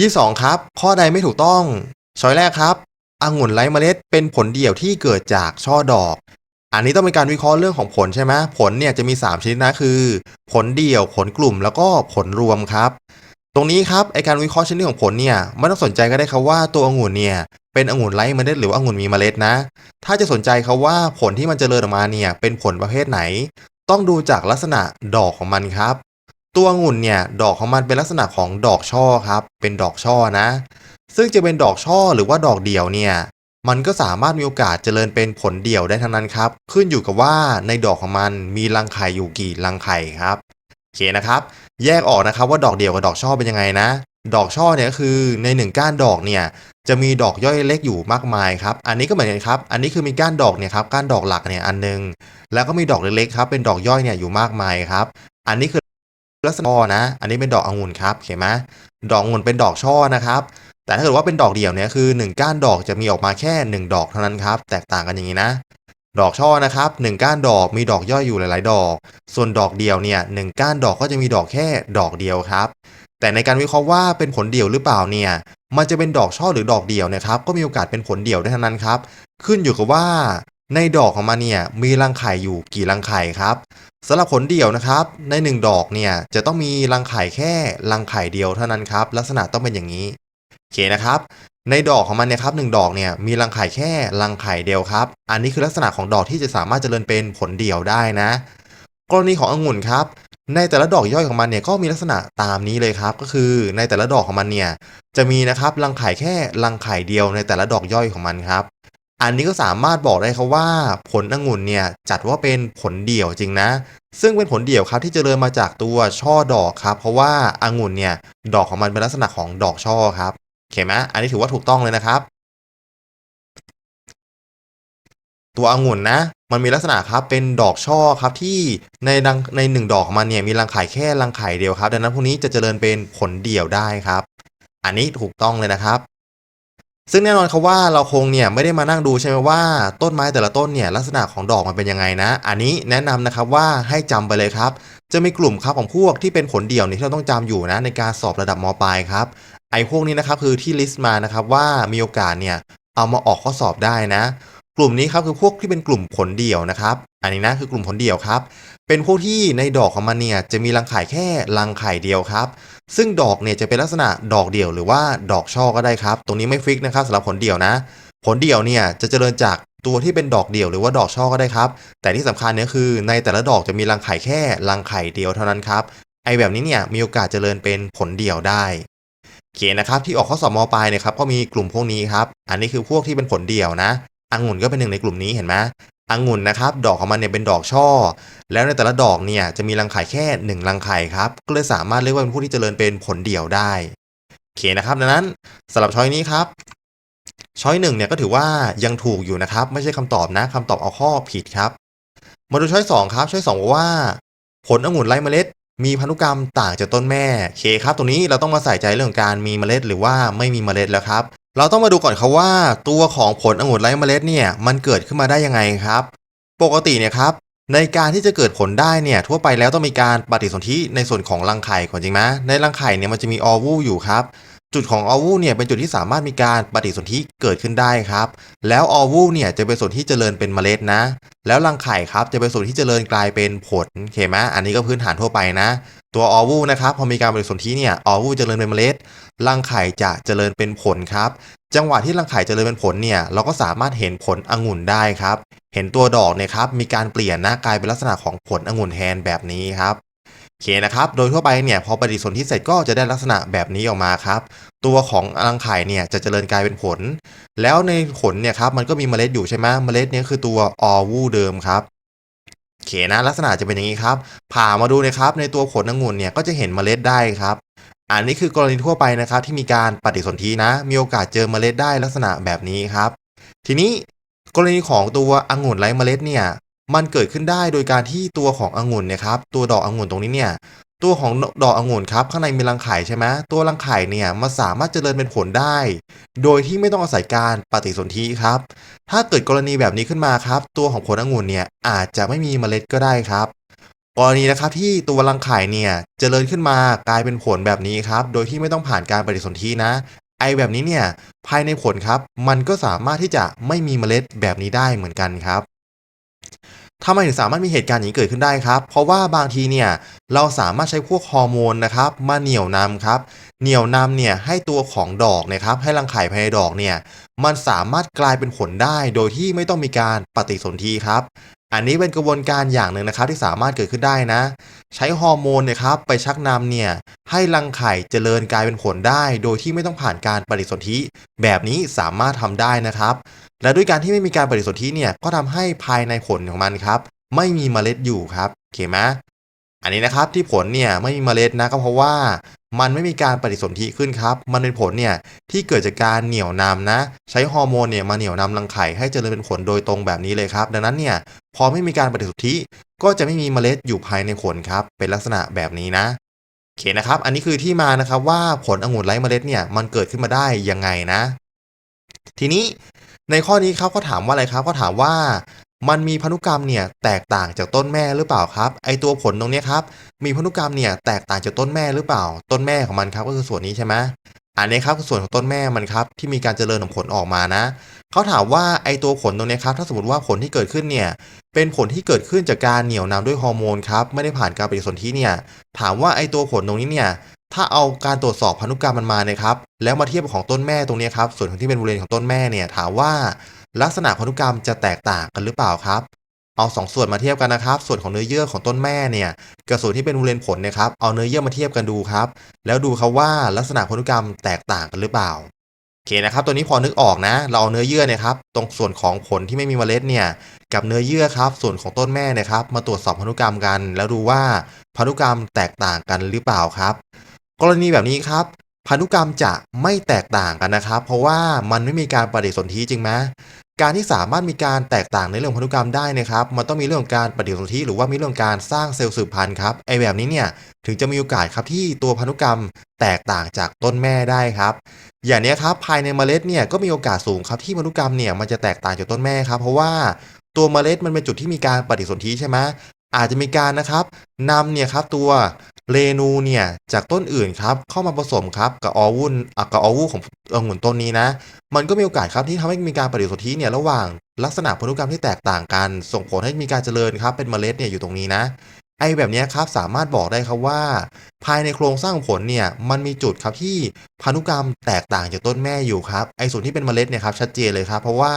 ยี่สองครับ ข้อใดไม่ถูกต้อง ช้อยแรกครับองุ่นไร้เมล็ดเป็นผลเดี่ยวที่เกิดจากช่อดอก อันนี้ต้องเป็นการวิเคราะห์เรื่องของผลใช่ไหมผลเนี่ยจะมี 3 ชนิดนะคือ ผลเดี่ยวผลกลุ่มแล้วก็ผลรวมครับ ตรงนี้ครับไอการวิเคราะห์ชนิดของผลเนี่ยไม่ต้องสนใจก็ได้ครับว่าตัวองุ่นเนี่ยเป็นองุ่นไร้เมล็ดหรือว่าองุ่นมีเมล็ดนะ ถ้าจะสนใจครับว่าผลที่มันจเจริญออกมาเนี่ยเป็นผลประเภทไหน ต้องดูจากลักษณะดอกของมันครับ ตัวองุ่นเนี่ยดอกของมันเป็นลักษณะของดอกช่อครับ เป็นดอกช่อนะ ซึ่งจะเป็นดอกช่อหรือว่าดอกเดี่ยวเนี่ยมันก็สามารถมีโอกาสเจริญเป็นผลเดี่ยวได้ทั้งนั้นครับ ขึ้นอยู่กับว่าในดอกของมันมีรังไข่อยู่กี่รังไข่ครับโอเคนะครับ แยกออกนะครับว่าดอกเดี่ยวกับดอกช่อเป็นยังไงนะ ดอกช่อเนี่ยก็คือในหนึ่งก้านดอกเนี่ยจะมีดอกย่อยเล็กอยู่มากมายครับ อันนี้ก็เหมือนกันครับ อันนี้คือมีก้านดอกเนี่ยครับ ก้านดอกหลักเนี่ยอันหนึง แล้วก็มีดอกเล็กๆครับ เป็นดอกย่อยเนี่ยอยู่มากมายครับ อันนี้คือ ลักษณะช่อนะ อันนี้เป็นดอกองุ่นครับเห็นไหมดอกองุ่นเป็นดอกช่อนะครับ แต่ถ้าเกิดว่าเป็นดอกเดี่ยวเนี่ยคือ 1 ก้านดอกจะมีออกมาแค่ 1 ดอกเท่านั้นครับ แตกต่างกันอย่างนี้นะ ดอกช่อนะครับ1ก้านดอกมีดอกย่อยอยู่หลาย ๆ ดอก ส่วนดอกเดี่ยวเนี่ยหก้านดอกก็จะมีดอกแค่ดอกเดียวครับ แต่ในการวิเคราะห์ว่าเป็นผลเดี่ยวหรือเปล่าเนี่ยมันจะเป็นดอกช่อหรือดอกเดี่ยวนะครับก็มีโอกาสเป็นผลเดี่ยวได้ทั้งนั้นครับ ขึ้นอยู่กับว่าในดอกของมันเนี่ยมีรังไข่อยู่กี่รังไข่ครับ สำหรับผลเดี่ยวนะครับ ในหนึ่งดอกเนี่ยจะต้องมีรังไข่แค่รังไข่เดียวเท่านั้นครับ ลักษณะต้องเป็นอย่างนี้โอเคนะครับ ในดอกของมันเนี่ยครับหนึ่งดอกเนี่ยมีรังไข่แค่รังไข่เดียวครับ อันนี้คือลักษณะของดอกที่จะสามารถเจริญเป็นผลเดี่ยวได้นะ กรณีขององุ่นครับ ในแต่ละดอกย่อยของมันเนี่ยก็มีลักษณะตามนี้เลยครับ ก็คือในแต่ละดอกของมันเนี่ยจะมีนะครับรังไข่แค่รังไข่เดียวในแต่ละดอกย่อยของมันครับ อันนี้ก็สามารถบอกได้ครับว่าผลองุ่นเนี่ยจัดว่าเป็นผลเดี่ยวจริงนะ ซึ่งเป็นผลเดี่ยวครับที่เจริญมาจากตัวช่อดอกครับ เพราะว่าองุ่นเนี่ยดอกของมันเป็นลักษณะของดอกช่อครับโอเคไหมอันนี้ถือว่าถูกต้องเลยนะครับ ตัวองุ่นนะ มันมีลักษณะครับเป็นดอกช่อครับที่ในรังในหนึ่งดอกของมันเนี่ยมีรังไข่แค่รังไข่เดียวครับ ดังนั้นพวกนี้จะเจริญเป็นผลเดี่ยวได้ครับ อันนี้ถูกต้องเลยนะครับ ซึ่งแน่นอนครับว่าเราคงเนี่ยไม่ได้มานั่งดูใช่ไหมว่าต้นไม้แต่ละต้นเนี่ยลักษณะของดอกมันเป็นยังไงนะ อันนี้แนะนำนะครับว่าให้จำไปเลยครับ จะมีกลุ่มครับของพวกที่เป็นผลเดี่ยวนี่ที่เราต้องจำอยู่นะในการสอบระดับมปลายครับไอ้พวกนี้นะครับคือที่ลิสต์มานะครับว่ามีโอกาสเนี่ยเอามาออกข้อสอบได้นะ กลุ่มนี้ครับคือพวกที่เป็นกลุ่มผลเดี่ยวนะครับ อันนี้นะคือกลุ่มผลเดี่ยวครับ เป็นพวกที่ในดอกของมันเนี่ยจะมีรังไข่แค่รังไข่เดียวครับ ซึ่งดอกเนี่ยจะเป็นลักษณะดอกเดี่ยวหรือว่าดอกช่อก็ได้ครับ ตรงนี้ไม่ฟิกนะครับสำหรับผลเดี่ยวนะ ผลเดี่ยวเนี่ยจะเจริญจากตัวที่เป็นดอกเดี่ยวหรือว่าดอกช่อก็ได้ครับ แต่ที่สำคัญเนี่ยคือ ในแต่ละดอกจะมีรังไข่แค่รังไข่เดียวเท่านั้นครับไอแบบนี้เนี่ยมีโอกาสเจริญเป็นผลเดี่ยวได้โอเคนะครับที่ออกข้อสอบมปลายเนี่ยครับก็มีกลุ่มพวกนี้ครับ อันนี้คือพวกที่เป็นผลเดี่ยวนะ องุ่นก็เป็นหนึ่งในกลุ่มนี้เห็นไหมองุ่นนะครับ ดอกของมันเนี่ยเป็นดอกช่อ แล้วในแต่ละดอกเนี่ยจะมีรังไข่แค่หนึ่งรังไข่ครับ ก็เลยสามารถเรียกว่าเป็นผู้ที่เจริญเป็นผลเดี่ยวได้โอเคนะครับ ดังนั้นสำหรับช้อยนี้ครับ ช้อยหนึ่งเนี่ยก็ถือว่ายังถูกอยู่นะครับ ไม่ใช่คำตอบนะคำตอบเอาข้อผิดครับ มาดูช้อยสองครับ ช้อยสองบอกว่า ผลองุ่นไร้เมล็ด มีพันธุกรรมต่างจากต้นแม่โอเคครับ ตรงนี้เราต้องมาใส่ใจเรื่องการมีเมล็ด หรือว่าไม่มีเมล็ดแล้วครับ เราต้องมาดูก่อนครับว่าตัวของผลองุ่นไร้เมล็ดเนี่ยมันเกิดขึ้นมาได้ยังไงครับ ปกติเนี่ยครับในการที่จะเกิดผลได้เนี่ยทั่วไปแล้วต้องมีการปฏิสนธิในส่วนของรังไข่ก่อนจริงไหมในรังไข่เนี่ยมันจะมีออวูอยู่ครับจุดของออวูเนี่ยเป็นจุดที่สามารถมีการปฏิสนธิเกิดขึ้นได้ครับ แล้วออวูเนี่ยจะเป็นส่วนที่เจริญเป็นเมล็ดนะ แล้วรังไข่ครับจะเป็นส่วนที่เจริญกลายเป็นผลโอเคไหมอันนี้ก็พื้นฐานทั่วไปนะ ตัวออวูนะครับพอมีการปฏิสนธิเนี่ยออวูเจริญเป็นเมล็ดรังไข่จะเจริญเป็นผลครับ จังหวะที่รังไข่เจริญเป็นผลเนี่ยเราก็สามารถเห็นผลองุ่นได้ครับ เห็นตัวดอกเนี่ยครับมีการเปลี่ยนนะกลายเป็นลักษณะของผลองุ่นแทนแบบนี้ครับโอเคนะครับ โดยทั่วไปเนี่ยพอปฏิสนธิเสร็จก็จะได้ลักษณะแบบนี้ออกมาครับ ตัวของรังไข่เนี่ยจะเจริญกลายเป็นผล แล้วในผลเนี่ยครับมันก็มีเมล็ดอยู่ใช่ไหมเมล็ดนี่ยคือตัวออวูเดิมครับ โอเคนะลักษณะจะเป็นอย่างนี้ครับ ผ่ามาดูนะครับในตัวผลองุ่นเนี่ยก็จะเห็นเมล็ดได้ครับ อันนี้คือกรณีทั่วไปนะครับที่มีการปฏิสนธินะ มีโอกาสเจอเมล็ดได้ลักษณะแบบนี้ครับ ทีนี้กรณีของตัวองุ่นไร้เมล็ดเนี่ยมันเกิดขึ้นได้โดยการที่ตัวขององุ่นเนี่ยครับตัวดอกองุ่นตรงนี้เนี่ย ตัวของดอกองุ่นครับข้างในมีรังไข่ใช่ไหมตัวรังไข่เนี่ยมันสามารถเจริญเป็นผลได้ โดยที่ไม่ต้องอาศัยการปฏิสนธิครับ ถ้าเกิดกรณีแบบนี้ขึ้นมาครับ ตัวของผลองุ่นเนี่ยอาจจะไม่มีเมล็ดก็ได้ครับกรณีนะครับที่ตัวรังไข่เนี่ยเจริญขึ้นมากลายเป็นผลแบบนี้ครับ โดยที่ไม่ต้องผ่านการปฏิสนธินะ ไอแบบนี้เนี่ยภายในผลครับ มันก็สามารถที่จะไม่มีเมล็ดแบบนี้ได้เหมือนกันครับ ทำไมถึงสามารถมีเหตุการณ์อย่างนี้เกิดขึ้นได้ครับ เพราะว่าบางทีเนี่ยเราสามารถใช้พวกฮอร์โมนนะครับมาเหนี่ยวนำครับ เหนี่ยวนำเนี่ยให้ตัวของดอกนะครับให้รังไข่ภายในดอกเนี่ยมันสามารถกลายเป็นผลได้โดยที่ไม่ต้องมีการปฏิสนธิครับอันนี้เป็นกระบวนการอย่างหนึ่งนะครับที่สามารถเกิดขึ้นได้นะ ใช้ฮอร์โมนนะครับไปชักนำเนี่ยให้รังไข่เจริญกลายเป็นผลได้ โดยที่ไม่ต้องผ่านการปฏิสนธิแบบนี้สามารถทำได้นะครับ และด้วยการที่ไม่มีการปฏิสนธิเนี่ยก็ทำให้ภายในผลของมันครับ ไม่มีเมล็ดอยู่ครับโอเคไหมอันนี้นะครับที่ผลเนี่ยไม่มีเมล็ดนะก็เพราะว่ามันไม่มีการปฏิสนธิขึ้นครับ มันเป็นผลเนี่ยที่เกิดจากการเหนี่ยวนำนะ ใช้ฮอร์โมนเนี่ยมาเหนี่ยวนำรังไข่ให้เจริญเป็นผลโดยตรงแบบนี้เลยครับ ดังนั้นเนี่ยพอไม่มีการปฏิสนธิก็จะไม่มีเมล็ดอยู่ภายในผลครับ เป็นลักษณะแบบนี้นะโอเคนะครับ อันนี้คือที่มานะครับว่าผลองุ่นไร้เมล็ดเนี่ยมันเกิดขึ้นมาได้ยังไงนะ ทีนี้ ในข้อนี้ครับเขาถามว่าอะไรครับเขาถามว่ามันมีพันธุกรรมเนี่ยแตกต่างจากต้นแม่หรือเปล่าครับ ไอตัวผลตรงนี้ครับมีพันธุกรรมเนี่ยแตกต่างจากต้นแม่หรือเปล่า ต้นแม่ของมันครับก็คือส่วนนี้ใช่ไหมอันนี้ครับคือส่วนของต้นแม่มันครับที่มีการเจริญของผลออกมานะเขาถามว่าไอตัวผลตรงนี้ครับถ้าสมมติว่าผลที่เกิดขึ้นเนี่ยเป็นผลที่เกิดขึ้นจากการเหนี่ยวนำด้วยฮอร์โมนครับไม่ได้ผ่านการปฏิสนธิเนี่ยถามว่าไอตัวผลตรงนี้เนี่ย ถ้าเอาการตรวจสอบพันธุกรรมมันมาเนี่ยครับแล้วมาเทียบกับของต้นแม่ตรงนี้ครับส่วนของที่เป็นบริเวณของต้นแม่เนี่ยถามว่าลักษณะพันธุกรรมจะแตกต่างกันหรือเปล่าครับเอาสองส่วนมาเทียบกันนะครับ ส่วนของเนื้อเยื่อของต้นแม่เนี่ยกับส่วนที่เป็นบริเวณผลเนะครับเอาเนื้อเยื่อมาเทียบกันดูครับ แล้วดูครับว่าลักษณะพันธุกรรมแตกต่างกันหรือเปล่าโอเคนะครับ ตัวนี้พอนึกออกนะ เราเอาเนื้อเยื่อเนี่ยครับ ตรงส่วนของผลที่ไม่มีเมล็ดเนี่ย กับเนื้อเยื่อครับ ส่วนของต้นแม่เนะครับ มาตรวจสอบพันธุกรรมกัน แล้วดูว่าพันธุกรรมแตกต่างกันหรือเปล่าครับ กรณีแบบนี้ครับ พันธุกรรมจะไม่แตกต่างกันนะครับ เพราะว่ามันไม่มีการปฏิสนธิจริงไหมการที่สามารถมีการแตกต่างในเรื่องพันธุกรรมได้นะครับมันต้องมีเรื่องของการปฏิสนธิหรือว่ามีเรื่องการสร้างเซลล์สืบพันธุ์ครับไอแบบนี้เนี่ยถึงจะมีโอกาสครับที่ตัวพันธุกรรมแตกต่างจากต้นแม่ได้ครับ อย่างนี้ครับภายในเมล็ดเนี่ยก็มีโอกาสสูงครับที่พันธุกรรมเนี่ยมันจะแตกต่างจากต้นแม่ครับ เพราะว่าตัวเมล็ดมันเป็นจุดที่มีการปฏิสนธิใช่ไหมอาจจะมีการนะครับนำเนี่ยครับตัว เรนูเนี่ยจากต้นอื่นครับเข้ามาผสมครับกับออวุ่นกับออวุ้ขององุ่นต้นนี้นะ มันก็มีโอกาสครับที่ทำให้มีการปฏิสนธิเนี่ยระหว่างลักษณะพันธุกรรมที่แตกต่างกัน ส่งผลให้มีการเจริญครับเป็นเมล็ดเนี่ยอยู่ตรงนี้นะ ไอ้แบบนี้ครับสามารถบอกได้ครับว่า ภายในโครงสร้างผลเนี่ยมันมีจุดครับที่พันธุกรรมแตกต่างจากต้นแม่อยู่ครับไอ้ส่วนที่เป็นเมล็ดเนี่ยครับชัดเจนเลยครับ เพราะว่า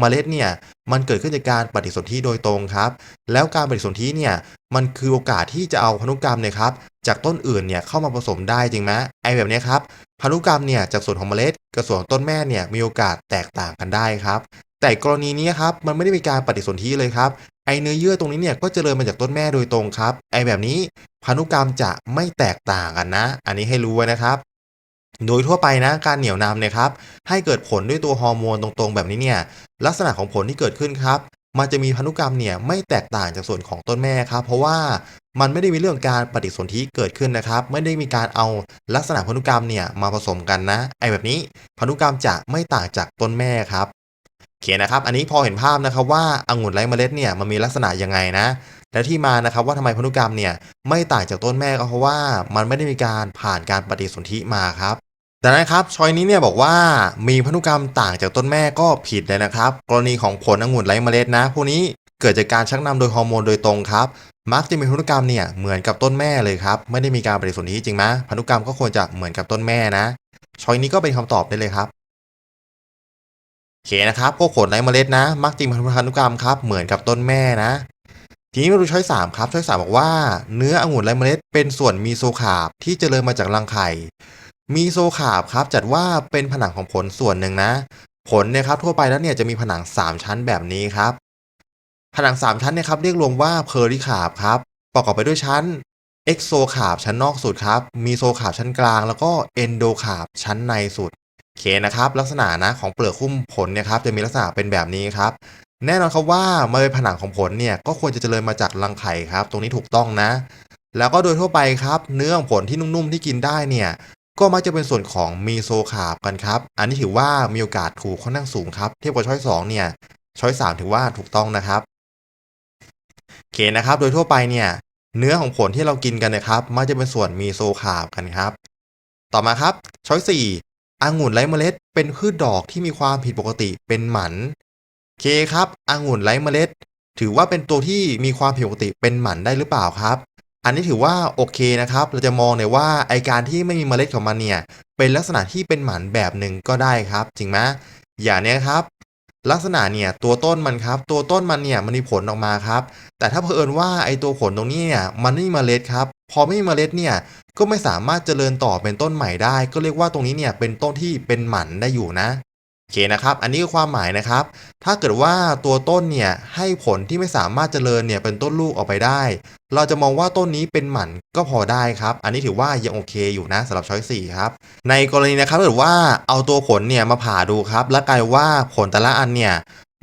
เมล็ดเนี่ยมันเกิดขึ้นจากการปฏิสนธิโดยตรงครับ แล้วการปฏิสนธิเนี่ยมันคือโอกาสที่จะเอาพันธุกรรมเนี่ยครับจากต้นอื่นเนี่ยเข้ามาผสมได้จริงไหมไอ้แบบนี้ครับพันธุกรรมเนี่ยจากส่วนของเมล็ดกับส่วนของต้นแม่เนี่ยมีโอกาสแตกต่างกันได้ครับแต่กรณีนี้ครับมันไม่ได้มีการปฏิสนธิเลยครับ ไอเนื้อเยื่อตรงนี้เนี่ยก็เจริญมาจากต้นแม่โดยตรงครับ ไอแบบนี้พันธุกรรมจะไม่แตกต่างกันนะ อันนี้ให้รู้ไว้นะครับ โดยทั่วไปนะการเหนี่ยวนำเนี่ยครับให้เกิดผลด้วยตัวฮอร์โมนตรงๆ แบบนี้เนี่ยลักษณะของผลที่เกิดขึ้นครับมันจะมีพันธุกรรมเนี่ยไม่แตกต่างจากส่วนของต้นแม่ครับ เพราะว่ามันไม่ได้มีเรื่องการปฏิสนธิเกิดขึ้นนะครับ ไม่ได้มีการเอาลักษณะพันธุกรรมเนี่ยมาผสมกันนะ ไอแบบนี้พันธุกรรมจะไม่ต่างจากต้นแม่ครับ โอเคนะครับ อันนี้พอเห็นภาพนะครับว่าองุ่นไร้เมล็ดเนี่ยมันมีลักษณะยังไงนะ และที่มานะครับว่าทำไมพันธุกรรมเนี่ยไม่ต่างจากต้นแม่ก็เพราะว่ามันไม่ได้มีการผ่านการปฏิสนธิมาครับดังนั้นครับชอยนี้เนี่ยบอกว่ามีพันธุกรรมต่างจากต้นแม่ก็ผิดเลยนะครับ กรณีของผลองุ่นไร้เมล็ดนะ พวกนี้เกิดจากการชักนำโดยฮอร์โมนโดยตรงครับมักจะมีพันธุกรรมเนี่ยเหมือนกับต้นแม่เลยครับไม่ได้มีการปฏิสนธิจริงไหมพันธุกรรมก็ควรจะเหมือนกับต้นแม่นะชอยนี้ก็เป็นคำตอบได้เลยครับ เคนะครับพวกผลไร้เมล็ดนะ มักจะมีพันธุกรรมครับเหมือนกับต้นแม่นะ ทีนี้มาดูช้อยสามครับช้อยสามบอกว่าเนื้อองุ่นไร้เมล็ด เป็นส่วนมีโซคาบที่เจริญมาจากรังไข่มีโซคาบครับจัดว่าเป็นผนังของผลส่วนหนึ่งนะ ผลเนี่ยครับทั่วไปแล้วเนี่ยจะมีผนัง 3 ชั้นแบบนี้ครับ ผนัง 3 ชั้นเนี่ยครับเรียกรวมว่าเพอริคาบครับประกอบไปด้วยชั้นเอ็กโซคาบชั้นนอกสุดครับ มีโซคาบชั้นกลาง แล้วก็เอนโดคาบชั้นในสุด เคนะครับลักษณะนะของเปลือกหุ้มผลเนี่ยครับจะมีลักษณะเป็นแบบนี้ครับ แน่นอนครับว่ามาเป็นผนังของผลเนี่ยก็ควรจะเจริญมาจากรังไข่ครับ ตรงนี้ถูกต้องนะ แล้วก็โดยทั่วไปครับ เนื้อของผลที่นุ่มๆที่กินได้เนี่ยก็มักจะเป็นส่วนของมีโซคาบกันครับ อันนี้ถือว่ามีโอกาสถูกค่อนข้างสูงครับ เทียบกับช้อยสองเนี่ยช้อยสามถือว่าถูกต้องนะครับโอเคนะครับ โดยทั่วไปเนี่ยเนื้อของผลที่เรากินกันนะครับ มักจะเป็นส่วนมีโซคาร์บกันครับ ต่อมาครับช้อยสี่ องุ่นไร้เมล็ด เป็นพืชดอกที่มีความผิดปกติเป็นหมันเคครับองุ่นไร้เมล็ด ถือว่าเป็นตัวที่มีความผิดปกติเป็นหมันได้หรือเปล่าครับ อันนี้ถือว่าโอเคนะครับ เราจะมองเนี่ยว่าไอการที่ไม่มีเมล็ดของมันเนี่ย เป็นลักษณะที่เป็นหมันแบบหนึ่งก็ได้ครับ จริงไหมอย่างเนี้ยครับ ลักษณะเนี่ยตัวต้นมันครับ ตัวต้นมันเนี่ยมันมีผลออกมาครับ แต่ถ้าเผอิญว่าไอตัวผลตรงนี้เนี่ยมันไม่มีเมล็ดครับ พอไม่มีเมล็ดเนี่ย ก็ไม่สามารถเจริญต่อเป็นต้นใหม่ได้ ก็เรียกว่าตรงนี้เนี่ยเป็นต้นที่เป็นหมันได้อยู่นะโอเคนะครับ อันนี้คือความหมายนะครับ ถ้าเกิดว่าตัวต้นเนี่ยให้ผลที่ไม่สามารถเจริญเนี่ยเป็นต้นลูกออกไปได้ เราจะมองว่าต้นนี้เป็นหมันก็พอได้ครับ อันนี้ถือว่ายังโอเคอยู่นะสำหรับช้อยสี่ครับ ในกรณีนะครับถ้าเกิดว่าเอาตัวผลเนี่ยมาผ่าดูครับ แล้วกลายว่าผลแต่ละอันเนี่ย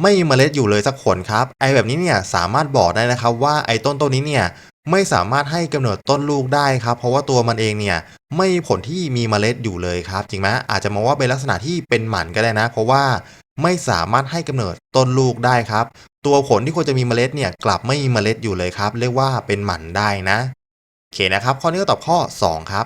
ไม่มีเมล็ดอยู่เลยสักผลครับ ไอแบบนี้เนี่ยสามารถบอกได้นะครับว่าไอต้นต้นนี้เนี่ย ไม่สามารถให้กำเนิดต้นลูกได้ครับ เพราะว่าตัวมันเองเนี่ยไม่มีผลที่มีเมล็ดอยู่เลยครับ จริงไหมอาจจะมองว่าเป็นลักษณะที่เป็นหมันก็ได้นะ เพราะว่าไม่สามารถให้กำเนิดต้นลูกได้ครับ ตัวผลที่ควรจะมีเมล็ดเนี่ยกลับไม่มีเมล็ดอยู่เลยครับ เรียกว่าเป็นหมันได้นะโอเคนะครับ ข้อนี้ก็ตอบข้อ 2 ครับ